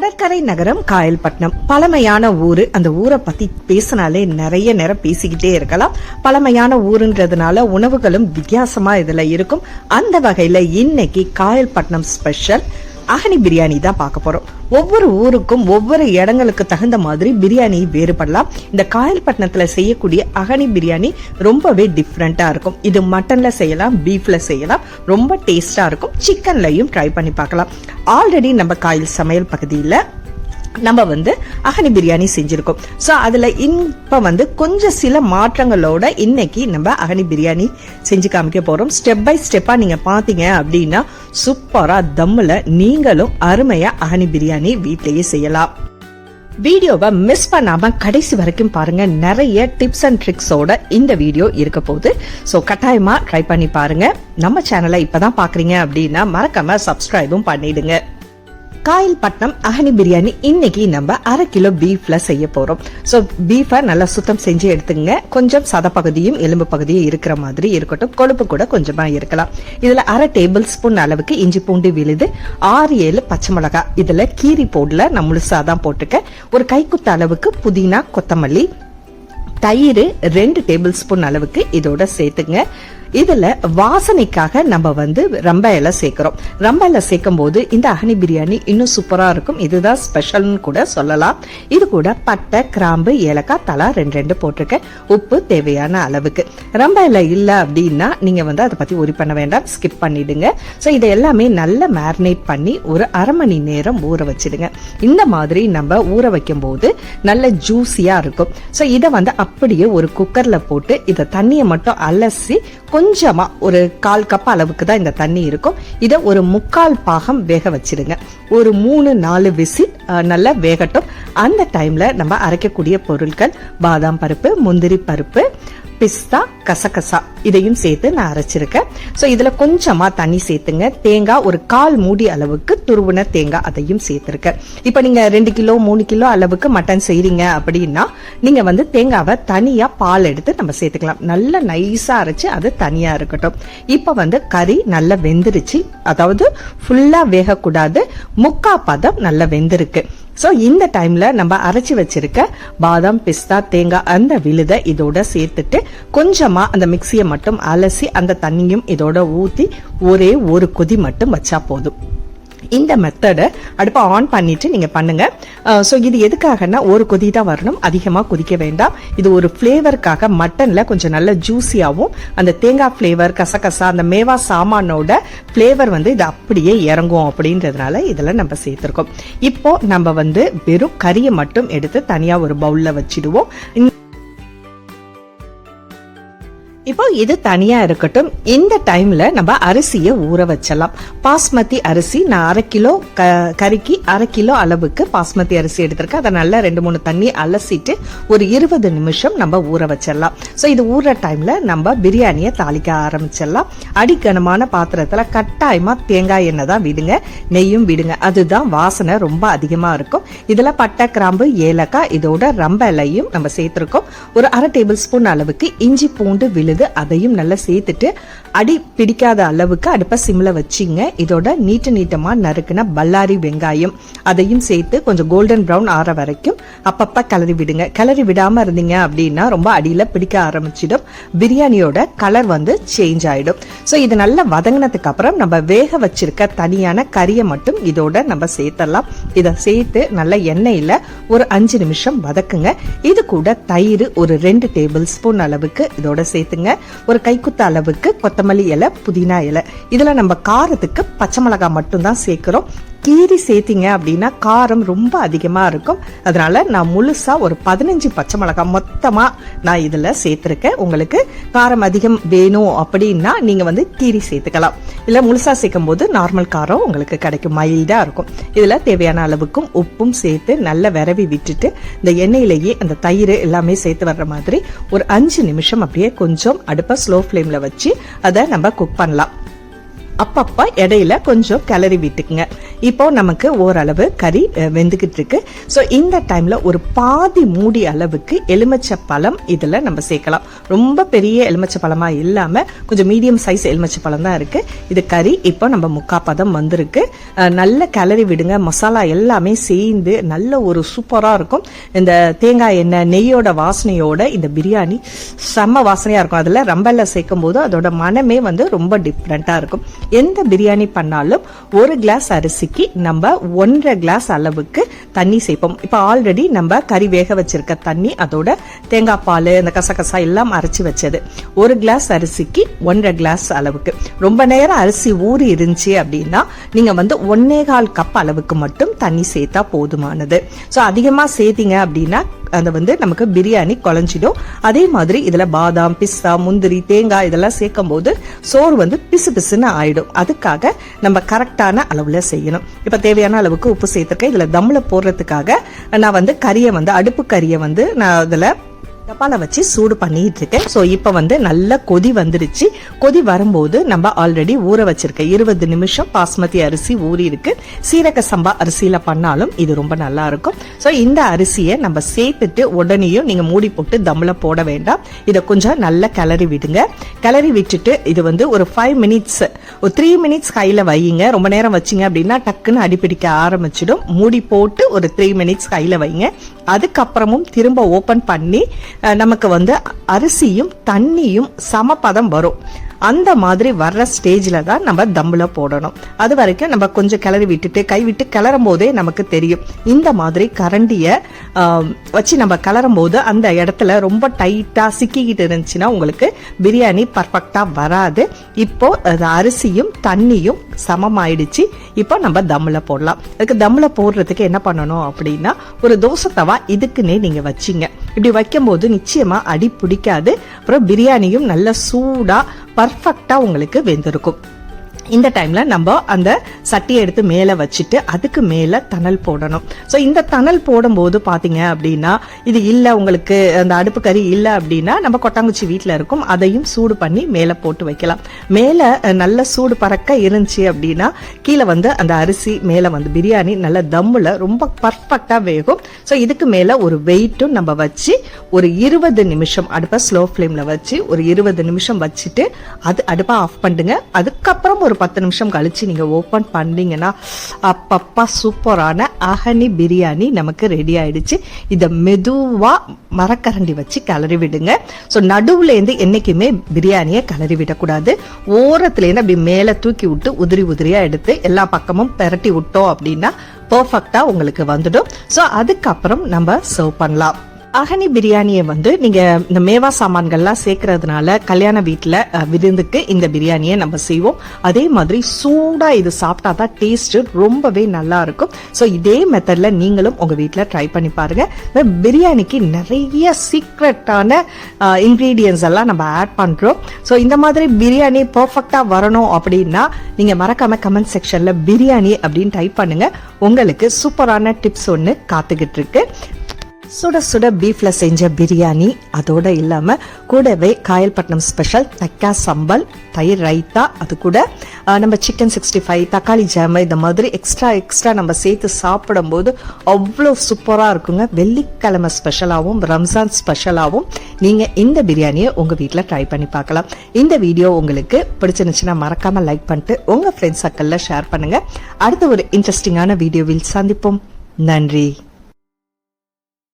கடற்கரை நகரம் காயல்பட்டினம். பழமையான ஊரு. அந்த ஊரை பத்தி பேசினாலே நிறைய நேரம் பேசிக்கிட்டே இருக்கலாம். பழமையான ஊருன்றதுனால உணவுகளும் வித்தியாசமா இதுல இருக்கும். அந்த வகையில இன்னைக்கு காயல்பட்டினம் ஸ்பெஷல் அகனி பிரியாணி தான் பார்க்க போறோம். ஒவ்வொரு ஊருக்கும் ஒவ்வொரு இடங்களுக்கு தகுந்த மாதிரி பிரியாணி வேறுபடலாம். இந்த காயல்பட்டினத்துல செய்யக்கூடிய அகனி பிரியாணி ரொம்பவே டிஃப்ரெண்டா இருக்கும். இது மட்டன்ல செய்யலாம் பீஃப்ல செய்யலாம். ரொம்ப டேஸ்டா இருக்கும். சிக்கன்லையும் ட்ரை பண்ணி பார்க்கலாம். ஆல்ரெடி நம்ம காயல் சமையல் பகுதியில் நம்ம வந்து அகனி பிரியாணி செஞ்சிருக்கோம். ஸோ அதில் இப்போ வந்து கொஞ்சம் சில மாற்றங்களோட இன்னைக்கு நம்ம அகனி பிரியாணி செஞ்சு காமிக்க போகிறோம் ஸ்டெப் பை ஸ்டெப்பாக நீங்கள் பார்த்தீங்க அப்படின்னா சூப்பராக தம்மில் நீங்களும் அருமையாக அகனி பிரியாணி வீட்டிலேயே செய்யலாம். வீடியோவை மிஸ் பண்ணாமல் கடைசி வரைக்கும் பாருங்க. நிறைய டிப்ஸ் அண்ட் ட்ரிக்ஸோட இந்த வீடியோ இருக்க போகுது. ஸோ கட்டாயமாக ட்ரை பண்ணி பாருங்க. நம்ம சேனலை இப்போ தான் பார்க்குறீங்க அப்படின்னா மறக்காமல் சப்ஸ்கிரைபும் பண்ணிடுங்க. காயல்பட்டினம் அகனி பிரியாணி இன்னைக்கு நம்ம அரை கிலோ பீஃப்ல செய்ய போறோம். ஸோ பீஃபை நல்லா சுத்தம் செஞ்சு எடுத்துங்க. கொஞ்சம் சதப்பகுதியும் எலும்பு பகுதியும் இருக்கிற மாதிரி இருக்கட்டும். கொழுப்பு கூட கொஞ்சமா இருக்கலாம். இதுல அரை டேபிள் ஸ்பூன் அளவுக்கு இஞ்சி பூண்டு விழுது ஆறு ஏழு பச்சை மிளகாய். இதுல கீரி போடல நான் முழுசா தான் போட்டுக்க. ஒரு கைக்குத்த அளவுக்கு புதினா கொத்தமல்லி தயிர் ரெண்டு டேபிள் ஸ்பூன் அளவுக்கு இதோட சேர்த்துங்க. இதுல வாசனைக்காக நம்ம வந்து ரம்ப இலை சேர்க்கிறோம். ரம்ப இலை சேர்க்கும் போது இந்த அகனி பிரியாணி இன்னும் சூப்பரா இருக்கும். இதுதான் ஸ்பெஷல்னு கூட சொல்லலாம். இது கூட பட்டை கிராம்பு ஏலக்காய் தலா ரெண்டு ரெண்டு போட்டிருக்கேன். உப்பு தேவையான அளவுக்கு. ரம்ப இலை இல்லை அப்படின்னா நீங்க வந்து அதை பத்தி ஒரி பண்ண வேண்டாம். ஸ்கிப் பண்ணிடுங்க. ஸோ இதை எல்லாமே நல்லா மேரினேட் பண்ணி ஒரு அரை மணி நேரம் ஊற வச்சிடுங்க. இந்த மாதிரி நம்ம ஊற வைக்கும் போது நல்ல ஜூஸியா இருக்கும். ஸோ இதை வந்து அப்படியே ஒரு குக்கர்ல போட்டு இதை தண்ணியை மட்டும் அலசி கொஞ்சமா ஒரு கால் கப் அளவுக்கு தான் இந்த தண்ணி இருக்கும். இதை ஒரு முக்கால் பாகம் வேக வச்சிருங்க. ஒரு மூணு நாலு விசில் நல்லா வேகட்டும். அந்த டைம்ல நம்ம அரைக்கக்கூடிய பொருட்கள் பாதாம் பருப்பு முந்திரி பருப்பு பிஸ்தா கசகசா இதையும் சேர்த்து நான் அரைச்சிருக்கேன். ஸோ இதில் கொஞ்சமாக தண்ணி சேர்த்துங்க. தேங்காய் ஒரு கால் மூடி அளவுக்கு துருவின தேங்காய் அதையும் சேர்த்துருக்கேன். இப்போ நீங்கள் ரெண்டு கிலோ மூணு கிலோ அளவுக்கு மட்டன் செய்கிறீங்க அப்படின்னா நீங்கள் வந்து தேங்காவை தனியாக பால் எடுத்து நம்ம சேர்த்துக்கலாம். நல்லா நைஸாக அரைச்சி அது தனியாக இருக்கட்டும். இப்போ வந்து கறி நல்லா வெந்துருச்சு. அதாவது ஃபுல்லாக வேகக்கூடாது. முக்கா பதம் நல்லா வெந்திருக்கு. ஸோ இந்த டைமில் நம்ம அரைச்சி வச்சிருக்க பாதாம் பிஸ்தா தேங்காய் அந்த விழுதை இதோட சேர்த்துட்டு கொஞ்சமாக அந்த மிக்சியை மட்டும் அலசி அந்த தண்ணியும் இதோட ஊற்றி ஒரே ஒரு கொதி மட்டும் வச்சா போதும். இந்த மெத்தடை அடுப்பை ஆன் பண்ணிவிட்டு நீங்கள் பண்ணுங்கள் ஸோ இது எதுக்காகனா ஒரு கொதி தான் வரணும். அதிகமாக கொதிக்க வேண்டாம். இது ஒரு ஃப்ளேவருக்காக மட்டனில் கொஞ்சம் நல்ல ஜூஸியாகவும் அந்த தேங்காய் ஃப்ளேவர் கசகசா அந்த மேவா சாமானோட ஃப்ளேவர் வந்து இது அப்படியே இறங்கும் அப்படின்றதுனால இதில் நம்ம சேர்த்துருக்கோம். இப்போ நம்ம வந்து வெறும் கறியை மட்டும் எடுத்து தனியாக ஒரு பவுலில் வச்சிடுவோம். இப்போ இது தனியா இருக்கட்டும். இந்த டைம்ல நம்ம அரிசியை ஊற வச்சலாம். பாஸ்மதி அரிசி நான் அரை கிலோ கறிக்கு அரை கிலோ அளவுக்கு பாஸ்மதி அரிசி எடுத்திருக்கேன். அதை நல்லா ரெண்டு மூணு தண்ணி அலசிட்டு ஒரு இருபது நிமிஷம் நம்ம ஊற வச்சிடலாம். ஸோ இது ஊற டைம்ல நம்ம பிரியாணியை தாளிக்க ஆரம்பிச்சிடலாம். அடிக்கனமான பாத்திரத்தில் கட்டாயமா தேங்காய் எண்ணெய் தான் விடுங்க. நெய்யும் விடுங்க. அதுதான் வாசனை ரொம்ப அதிகமா இருக்கும். இதில் பட்டை கிராம்பு ஏலக்காய் இதோட ரம்ப இலையும் நம்ம சேர்த்துருக்கோம். ஒரு அரை டேபிள் ஸ்பூன் அளவுக்கு இஞ்சி பூண்டு விழுது அதையும் நல்லா சேர்த்துட்டு அடி பிடிக்காத அளவுக்கு அடுப்பை சிம்மில் வச்சிங்க. இதோட நீட்ட நீட்டமாக நறுக்குன பல்லாரி வெங்காயம் அதையும் சேர்த்து கொஞ்சம் கோல்டன் ப்ரௌன் ஆற வரைக்கும் அப்பப்போ கிளறி விடுங்க. கிளறி விடாமல் இருந்தீங்க அப்படின்னா ரொம்ப அடியில் பிடிக்க ஆரம்பிச்சிடும். பிரியாணியோட கலர் வந்து சேஞ்ச் ஆகிடும் ஸோ இது நல்லா வதங்கினதுக்கு அப்புறம் நம்ம வேக வச்சிருக்க தனியான கறியை மட்டும் இதோட நம்ம சேர்த்தலாம் இதை சேர்த்து நல்ல எண்ணெயில் ஒரு அஞ்சு நிமிஷம் வதக்குங்க. இது கூட தயிர் ஒரு ரெண்டு டேபிள் ஸ்பூன் அளவுக்கு இதோட சேர்த்துங்க. ஒரு கைக்குத்த அளவுக்கு கொத்தமல்லி இலை புதினா இலை. இதில் நம்ம காரத்துக்கு பச்சை மிளகாய் மட்டும்தான் சேர்க்குறோம். கீரி சேர்த்திங்க அப்படின்னா காரம் ரொம்ப அதிகமாக இருக்கும். அதனால நான் முழுசாக ஒரு பதினஞ்சு பச்சை மிளகாய் மொத்தமாக நான் இதில் சேர்த்துருக்கேன். உங்களுக்கு காரம் அதிகம் வேணும் அப்படின்னா நீங்கள் வந்து கீரி சேர்த்துக்கலாம். இல்லை முழுசாக சேர்க்கும் போது நார்மல் காரம் உங்களுக்கு கிடைக்கும். மைல்டாக இருக்கும். இதில் தேவையான அளவுக்கும் உப்பும் சேர்த்து நல்லா விரவி விட்டுட்டு இந்த எண்ணெயிலேயே அந்த தயிர் எல்லாமே சேர்த்து வர்ற மாதிரி ஒரு அஞ்சு நிமிஷம் அப்படியே கொஞ்சம் அடுப்பை ஸ்லோ ஃப்ளேமில் வச்சு அதை நம்ம குக் பண்ணலாம். அப்பப்போ இடையில கொஞ்சம் கிளறி விட்டுக்குங்க. இப்போ நமக்கு ஓரளவு கறி வெந்துக்கிட்டு இருக்கு. ஸோ இந்த டைம்ல ஒரு பாதி மூடி அளவுக்கு எலுமிச்சை பழம் இதில் நம்ம சேர்க்கலாம். ரொம்ப பெரிய எலுமிச்சை பழமாக இல்லாமல் கொஞ்சம் மீடியம் சைஸ் எலுமிச்சை பழம் தான் இருக்கு. இது கறி இப்போ நம்ம முக்காப்பதம் வந்திருக்கு. நல்ல கிளறி விடுங்க. மசாலா எல்லாமே சேர்ந்து நல்ல ஒரு சூப்பராக இருக்கும். இந்த தேங்காய் எண்ணெய் நெய்யோட வாசனையோட இந்த பிரியாணி செம்ம வாசனையாக இருக்கும். அதில் ரம்பல்ல சேர்க்கும் போது அதோட மனமே வந்து ரொம்ப டிஃப்ரெண்ட்டாக இருக்கும். எந்த பிரியாணி பண்ணாலும் ஒரு கிளாஸ் அரிசிக்கு நம்ம ஒன்றரை கிளாஸ் அளவுக்கு தண்ணி சேர்ப்போம். இப்போ ஆல்ரெடி நம்ம கறி வேக வச்சிருக்க தண்ணி அதோட தேங்காய் பால் இந்த கசகசா எல்லாம் அரைச்சி வச்சது. ஒரு கிளாஸ் அரிசிக்கு ஒன்றரை கிளாஸ் அளவுக்கு. ரொம்ப நேரம் அரிசி ஊறி இருந்துச்சு அப்படின்னா நீங்கள் வந்து ஒன்னே கால் கப் அளவுக்கு மட்டும் தண்ணி சேர்த்தா போதுமானது. ஸோ அதிகமாக சேர்த்திங்க அப்படின்னா அதை வந்து நமக்கு பிரியாணி குழஞ்சிடும். அதே மாதிரி இதில் பாதாம் பிஸ்தா முந்திரி தேங்காய் இதெல்லாம் சேர்க்கும் போது சோறு வந்து பிசு பிசுன்னு ஆயிடும். அதுக்காக நம்ம கரெக்டான அளவில் செய்யணும். இப்போ தேவையான அளவுக்கு உப்பு சேர்த்துருக்கேன். இதில் தம்மில் போடுறதுக்காக நான் வந்து கறியை வந்து அடுப்பு கறியை வந்து நான் அதில் டப்பால வச்சு சூடு பண்ணிட்டு இருக்கேன் ஸோ இப்போ வந்து நல்ல கொதி வந்துருச்சு. கொதி வரும்போது நம்ம ஆல்ரெடி ஊற வச்சிருக்க இருபது நிமிஷம் பாஸ்மதி அரிசி ஊறி இருக்கு. சீரக சம்பா அரிசியில பண்ணாலும் இது ரொம்ப நல்லா இருக்கும். ஸோ இந்த அரிசியை நம்ம சேர்த்துட்டு உடனேயும் நீங்க மூடி போட்டு தம்ல போட வேண்டாம். இதை கொஞ்சம் நல்லா கிளறி விடுங்க. கிளறி விட்டுட்டு இது வந்து ஒரு ஃபைவ் மினிட்ஸ் ஒரு த்ரீ மினிட்ஸ் கையில வையுங்க. ரொம்ப நேரம் வச்சீங்க அப்படின்னா டக்குன்னு அடிப்பிடிக்க ஆரம்பிச்சிடும். மூடி போட்டு ஒரு த்ரீ மினிட்ஸ் கையில வைங்க. அதுக்கப்புறமும் திரும்ப ஓப்பன் பண்ணி நமக்கு வந்து அரிசியும் தண்ணியும் சமபதம் வரும். அந்த மாதிரி வர்ற ஸ்டேஜில் தான் நம்ம தம்மில் போடணும். அது வரைக்கும் நம்ம கொஞ்சம் கிளறி விட்டுட்டு கை விட்டு கிளறும் போதே நமக்கு தெரியும். இந்த மாதிரி கரண்டியை வச்சு நம்ம கிளறும் போது அந்த இடத்துல ரொம்ப டைட்டாக சிக்கிக்கிட்டு இருந்துச்சுன்னா உங்களுக்கு பிரியாணி பர்ஃபெக்டாக வராது. இப்போது அது அரிசியும் தண்ணியும் சமமாயிடுச்சு. இப்போ நம்ம தம்மில் போடலாம். அதுக்கு தம்மில் போடுறதுக்கு என்ன பண்ணணும் அப்படின்னா ஒரு தோசை தவா இதுக்குன்னே நீங்கள் வச்சிங்க. இப்படி வைக்கும்போது நிச்சயமாக அடி பிடிக்காது. அப்புறம் பிரியாணியும் நல்ல சூடாக பர்ஃபெக்டாக உங்களுக்கு வெந்திருக்கும். இந்த டைம்ல நம்ம அந்த சட்டியை எடுத்து மேலே வச்சுட்டு அதுக்கு மேலே தணல் போடணும். ஸோ இந்த தணல் போடும்போது பார்த்தீங்க அப்படின்னா இது இல்லை உங்களுக்கு அந்த அடுப்பு கறி இல்லை அப்படின்னா நம்ம கொட்டாங்குச்சி வீட்டில் இருக்கும் அதையும் சூடு பண்ணி மேலே போட்டு வைக்கலாம். மேலே நல்ல சூடு பறக்க இருந்துச்சு அப்படின்னா கீழே வந்து அந்த அரிசி மேலே வந்து பிரியாணி நல்ல தம்மில் ரொம்ப பர்ஃபெக்டாக வேகும். ஸோ இதுக்கு மேலே ஒரு வெயிட்டும் நம்ம வச்சு ஒரு இருபது நிமிஷம் அடுப்பை ஸ்லோ ஃப்ளேமில் வச்சு ஒரு இருபது நிமிஷம் வச்சுட்டு அது அடுப்பை ஆஃப் பண்ணுங்க அதுக்கப்புறம் ஒரு பத்து நிமிஷம் கழித்து நீங்கள் ஓப்பன் பண்ணிங்கன்னா அப்பப்பா சூப்பரான அகனி பிரியாணி நமக்கு ரெடி ஆயிடுச்சு. இதை மெதுவாக மரக்கரண்டி வச்சு கிளறி விடுங்க. ஸோ நடுவுலேருந்து என்றைக்குமே பிரியாணியை கிளறி விடக்கூடாது. ஓரத்துலேருந்து அப்படி மேலே தூக்கி விட்டு உதிரி உதிரியாக எடுத்து எல்லா பக்கமும் பெரட்டி விட்டோம் அப்படின்னா பர்ஃபெக்டாக உங்களுக்கு வந்துடும். ஸோ அதுக்கப்புறம் நம்ம சர்வ் பண்ணலாம். அகனி பிரியாணியை வந்து நீங்க இந்த மேவா சாமான்கள்லாம் சேர்க்கறதுனால கல்யாண வீட்டில் விருந்துக்கு இந்த பிரியாணியை நம்ம செய்வோம். அதே மாதிரி சூடாக இது சாப்பிட்டா தான் டேஸ்ட் ரொம்பவே நல்லா இருக்கும். ஸோ இதே மெத்தடில் நீங்களும் உங்கள் வீட்டில் ட்ரை பண்ணி பாருங்க. பிரியாணிக்கு நிறைய சீக்ரெட்டான இன்க்ரீடியன்ஸ் எல்லாம் நம்ம ஆட் பண்ணுறோம் ஸோ இந்த மாதிரி பிரியாணி பர்ஃபெக்டாக வரணும் அப்படின்னா நீங்கள் மறக்காம கமெண்ட் செக்ஷனில் பிரியாணி அப்படின்னு டைப் பண்ணுங்க. உங்களுக்கு சூப்பரான டிப்ஸ் ஒன்று காத்துக்கிட்டு இருக்கு. சுட சுட பீஃப்ல செஞ்ச பிரியாணி அதோட இல்லாம கூடவே காயல்பட்டினம் ஸ்பெஷல் தக்கா சம்பல் தயிர் ரைத்தா அது கூட நம்ம சிக்கன் சிக்ஸ்டி ஃபைவ் தக்காளி ஜாம் இந்த மாதிரி எக்ஸ்ட்ரா எக்ஸ்ட்ரா நம்ம சேர்த்து சாப்பிடும்போது அவ்வளோ சூப்பராக இருக்குங்க. வெள்ளிக்கிழமை ஸ்பெஷலாகவும் ரம்ஜான் ஸ்பெஷலாகவும் நீங்கள் இந்த பிரியாணியை உங்கள் வீட்டில் ட்ரை பண்ணி பார்க்கலாம். இந்த வீடியோ உங்களுக்கு பிடிச்சிருந்துச்சுன்னா மறக்காம லைக் பண்ணிட்டு உங்கள் ஃப்ரெண்ட்ஸ் சர்க்கிளில் ஷேர் பண்ணுங்க. அடுத்த ஒரு இன்ட்ரெஸ்டிங்கான வீடியோவில் சந்திப்போம். நன்றி.